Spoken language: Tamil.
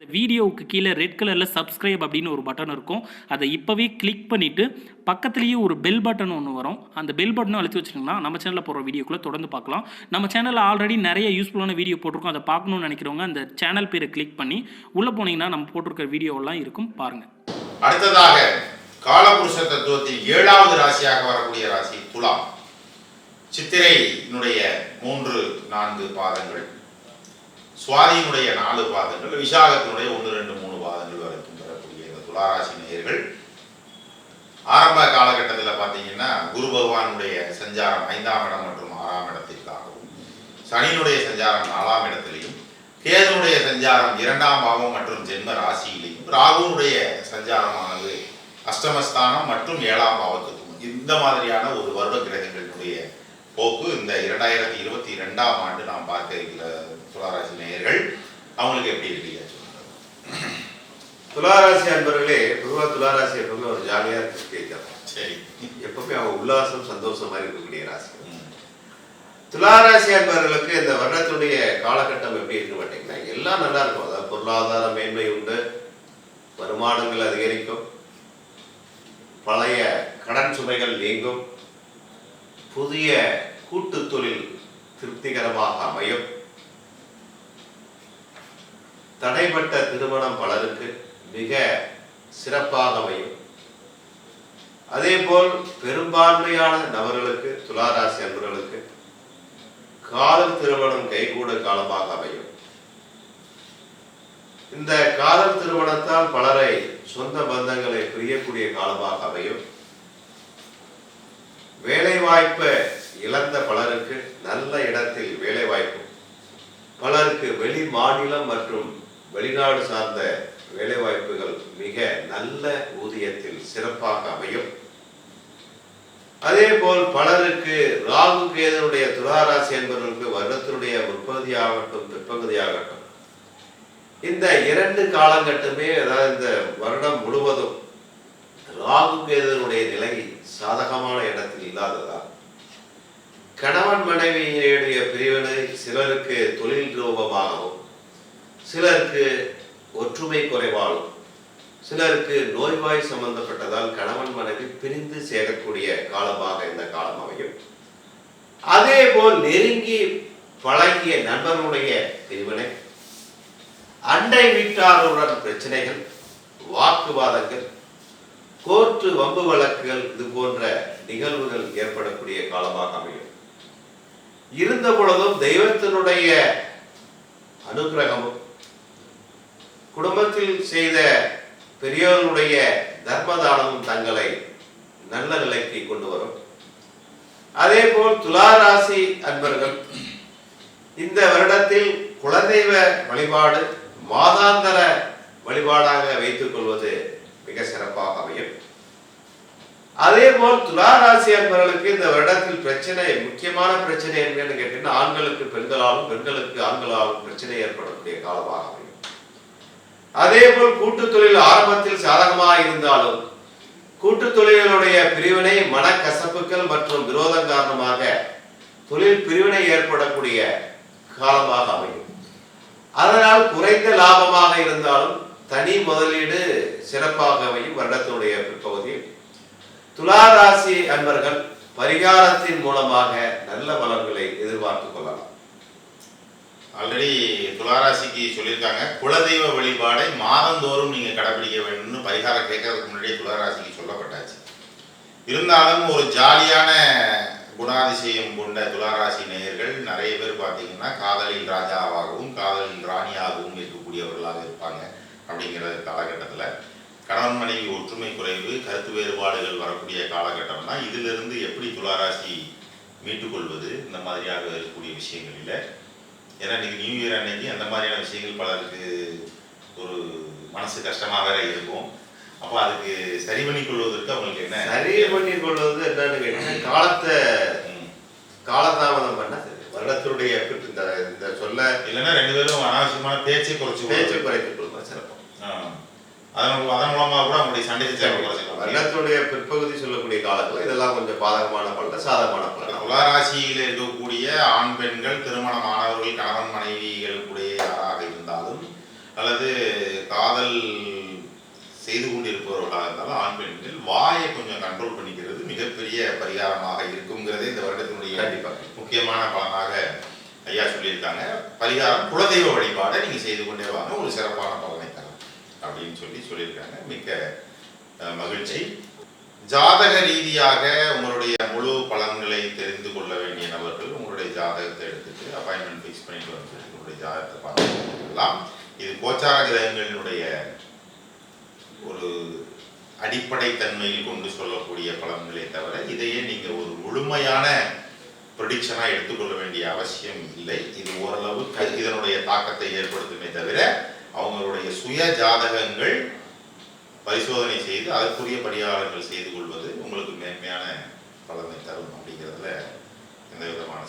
இந்த வீடியோவுக்கு கீழே ரெட் கலரில் சப்ஸ்கிரைப் அப்படின்னு ஒரு பட்டன் இருக்கும். அதை இப்போவே கிளிக் பண்ணிவிட்டு பக்கத்துலேயே ஒரு பெல் பட்டன் ஒன்று வரும். அந்த பெல் பட்டனும் அழுத்தி வச்சிட்டிங்கன்னா நம்ம சேனலில் போகிற வீடியோக்குள்ளே தொடர்ந்து பார்க்கலாம். நம்ம சேனலில் ஆல்ரெடி நிறைய யூஸ்ஃபுல்லான வீடியோ போட்டிருக்கோம். அதை பார்க்கணும்னு நினைக்கிறவங்க அந்த சேனல் பேரை கிளிக் பண்ணி உள்ளே போனீங்கன்னா நம்ம போட்டிருக்கிற வீடியோவெல்லாம் இருக்கும். பாருங்கள் அடுத்ததாக காலபுருஷ தத்துவத்தில் ஏழாவது ராசியாக வரக்கூடிய ராசி துலாம். சித்திரையினுடைய மூன்று நான்கு பாதங்கள். சுவாதியினுடைய நாலு பாதங்கள் விசாகத்தினுடைய ஒன்று ரெண்டு மூணு பாதங்கள் வரைக்கும் வரக்கூடிய இந்த துளாராசி நேயர்கள். ஆரம்ப காலகட்டத்தில் பார்த்தீங்கன்னா குரு பகவானுடைய சஞ்சாரம் ஐந்தாம் இடம் மற்றும் ஆறாம் இடத்திற்காகவும் சனியினுடைய சஞ்சாரம் நாலாம் இடத்திலையும் கேதுனுடைய சஞ்சாரம் இரண்டாம் பாவம் மற்றும் ஜென்ம ராசியிலையும் ராகுனுடைய சஞ்சாரமானது அஷ்டமஸ்தானம் மற்றும் ஏழாம் பாவத்துக்கும். இந்த மாதிரியான ஒரு வருட கிரகங்களினுடைய போக்கு இந்த இரண்டாயிரத்தி இருபத்தி ரெண்டாம் ஆண்டு நாம் பார்க்க இருக்கிற துளாராசி நேயர்கள் அவங்களுக்கு எப்படி இருக்கு சொல்லுங்க. துளாராசி அன்பர்களே பொதுவாக துளாராசி எப்பவுமே ஒரு ஜாலியாக இருக்கிற சரி. எப்பவுமே அவங்க உல்லாசம் சந்தோஷமா இருக்கக்கூடிய ராசி. துளாராசி அன்பர்களுக்கு இந்த வருடத்துடைய காலகட்டம் எப்படி இருக்கு பார்த்தீங்கன்னா எல்லாம் நல்லா இருக்கும். அதாவது பொருளாதார மேன்மை உண்டு வருமானங்கள் அதிகரிக்கும் பழைய கடன் சுமைகள் நீங்கும் புதிய கூட்டு தொழில் திருப்திகரமாக அமையும். தடைப்பட்ட திருமணம் பலருக்கு மிக சிறப்பாக அமையும் அதேபோல் பெரும்பான்மையான நபர்களுக்கு துளாராசி அன்பர்களுக்கு காதல் திருமணம் கைகூட காலமாக அமையும். இந்த காதல் திருமணத்தால் பலரை சொந்த பந்தங்களை பிரியக்கூடிய காலமாக அமையும். வேலை வாய்ப்பை இழந்த பலருக்கு நல்ல இடத்தில் வேலை வாய்ப்பு பலருக்கு வெளி மாநிலம் மற்றும் வெளிநாடு சார்ந்த வேலைவாய்ப்புகள் மிக நல்ல ஊதியத்தில் சிறப்பாக அமையும். அதே போல் பலருக்கு ராகு கேதனுடைய துளாராசி என்பவர்களுக்கு வருடத்தினுடைய முற்பகுதியாகட்டும் பிற்பகுதியாகட்டும். இந்த இரண்டு காலங்கட்டுமே அதாவது இந்த வருடம் முழுவதும் ராகு கேதனுடைய நிலை சாதகமான இடத்தில் இல்லாததால். கணவன் மனைவியினுடைய பிரிவினை சிலருக்கு தொழில் ரூபமாகவும் சிலருக்கு ஒற்றுமை குறைவாலும் சிலருக்கு நோய்வாய் சம்பந்தப்பட்டதால் கணவன் மனைவி பிரிந்து சேரக்கூடிய காலமாக இந்த காலம் அமையும். அதே போல் நெருங்கி பழகிய நண்பர்களுடைய பிரிவினை அண்டை வீட்டாருடன் பிரச்சனைகள் வாக்குவாதங்கள் கோர்ட்டு வம்பு வழக்குகள் இது போன்ற நிகழ்வுகள் ஏற்படக்கூடிய காலமாக அமையும். இருந்த பொழுதும் தெய்வத்தினுடைய அனுகிரகமும் குடும்பத்தில் செய்த பெரியோருடைய தர்மதானமும் தங்களை நல்ல நிலைக்கு கொண்டு வரும். அதே போல் துலா ராசி அன்பர்கள் இந்த வருடத்தில் குலதெய்வ வழிபாடு மாதாந்தர வழிபாடாக வைத்துக் கொள்வது மிக சிறப்பாக அமையும். அதே போல் துலா ராசி அன்பர்களுக்கு இந்த வருடத்தில் பிரச்சனை முக்கியமான பிரச்சனை என்னன்னு கேட்டீங்கன்னா ஆண்களுக்கு பெண்களாலும் பெண்களுக்கு ஆண்களாலும் பிரச்சனை ஏற்படக்கூடிய காலமாக அமையும். அதே போல் கூட்டு தொழில் ஆரம்பத்தில் சாதகமாக இருந்தாலும் கூட்டு தொழில்களுடைய பிரிவினை மனக்கசப்புகள் மற்றும் விரோதம் காரணமாக தொழில் பிரிவினை ஏற்படக்கூடிய காலமாக அமையும். அதனால் குறைந்த லாபமாக இருந்தாலும் தனி முதலீடு சிறப்பாக அமையும் வருடத்தினுடைய பிற்பகுதியில் துளாராசி அன்பர்கள் பரிகாரத்தின் மூலமாக நல்ல பலன்களை எதிர்பார்த்துக் கொள்ளலாம். ஆல்ரெடி துளாராசிக்கு சொல்லியிருக்காங்க. குலதெய்வ வழிபாடை மாதந்தோறும் நீங்கள் கடைபிடிக்க வேண்டும்னு பரிகாரம் கேட்கறதுக்கு முன்னாடியே துளாராசிக்கு சொல்லப்பட்டாச்சு. இருந்தாலும் ஒரு ஜாலியான குணாதிசயம் கொண்ட துளாராசி நேயர்கள் நிறைய பேர் பார்த்தீங்கன்னா காதலில் ராஜாவாகவும் காதலில் ராணியாகவும் இருக்கக்கூடியவர்களாக இருப்பாங்க அப்படிங்கிற காலகட்டத்தில். கணவன் மனைவி ஒற்றுமை குறைவு கருத்து வேறுபாடுகள் வரக்கூடிய காலகட்டம் தான் இதிலிருந்து எப்படி துளாராசி மீட்டுக்கொள்வது? இந்த மாதிரியாக இருக்கக்கூடிய விஷயங்களில் ஏன்னா இன்னைக்கு நியூ இயர் அன்னைக்கு அந்த மாதிரியான விஷயங்கள் பலருக்கு ஒரு மனசு கஷ்டமாக வேற இருக்கும். அப்போ அதுக்கு சரி பண்ணி கொள்வதற்கு அவங்களுக்கு என்ன? சரி பண்ணி கொள்வது என்னன்னு கேட்டீங்கன்னா காலத்தை. காலதாமதம் பண்ண. வருடத்தினுடைய இந்த இந்த சொல்ல இல்லைன்னா ரெண்டு பேரும் அனாவசியமான பேச்சை குறைச்சு பேச்சு குறைத்துக் கொள்வது சிறப்பு. ஆ. அதன் மூலம் அதன் மூலமாக கூட அவங்களுடைய சண்டை குறைச்சிக்கலாம். வருடத்துடைய பிற்பகுதி சொல்லக்கூடிய காலத்துல இதெல்லாம் கொஞ்சம் பாதகமான பலன் சாதகமான பலன். துளாராசியில் இருக்கக்கூடிய ஆண் பெண்கள் திருமணமானவர்கள் கணவன் மனைவிகளுக்குடைய யாராக இருந்தாலும் அல்லது காதல் செய்து கொண்டிருப்பவர்களாக இருந்தாலும் ஆண் பெண்கள் வாயை கொஞ்சம் கண்ட்ரோல் பண்ணிக்கிறது மிகப்பெரிய பரிகாரமாக இருக்குங்கிறதே இந்த வருடத்தினுடைய முக்கியமான பலனாக ஐயா சொல்லியிருக்காங்க. பரிகாரம் குலதெய்வ வழிபாடை நீங்கள் செய்து கொண்டே வாங்க. ஒரு சிறப்பான பலனை தரும் அப்படின்னு சொல்லி சொல்லியிருக்காங்க. மிக்க மகிழ்ச்சி. ஜாதக ரீதியாக உங்களுடைய முழு பலன்களை தெரிந்து கொள்ள வேண்டிய நபர்கள் உங்களுடைய ஜாதகத்தை எடுத்துட்டு அப்பாயின்மெண்ட் ஃபிக்ஸ் பண்ணிட்டு வந்து உங்களுடைய ஜாதகத்தை பார்க்கலாம் இது கோச்சார கிரகங்களினுடைய ஒரு அடிப்படை தன்மையில் கொண்டு சொல்லக்கூடிய பலன்களை தவிர இதையே நீங்கள் ஒரு முழுமையான ப்ரொடிக்ஷனாக எடுத்துக்கொள்ள வேண்டிய அவசியம் இல்லை. இது ஓரளவுக்கு இதனுடைய தாக்கத்தை ஏற்படுத்துமே தவிர அவங்களுடைய சுய ஜாதகங்கள் பரிசோதனை செய்து அதற்குரிய பரிகாரங்கள் செய்து கொள்வது உங்களுக்கு மேன்மையான பலனை தரும் அப்படிங்கிறதுல எந்த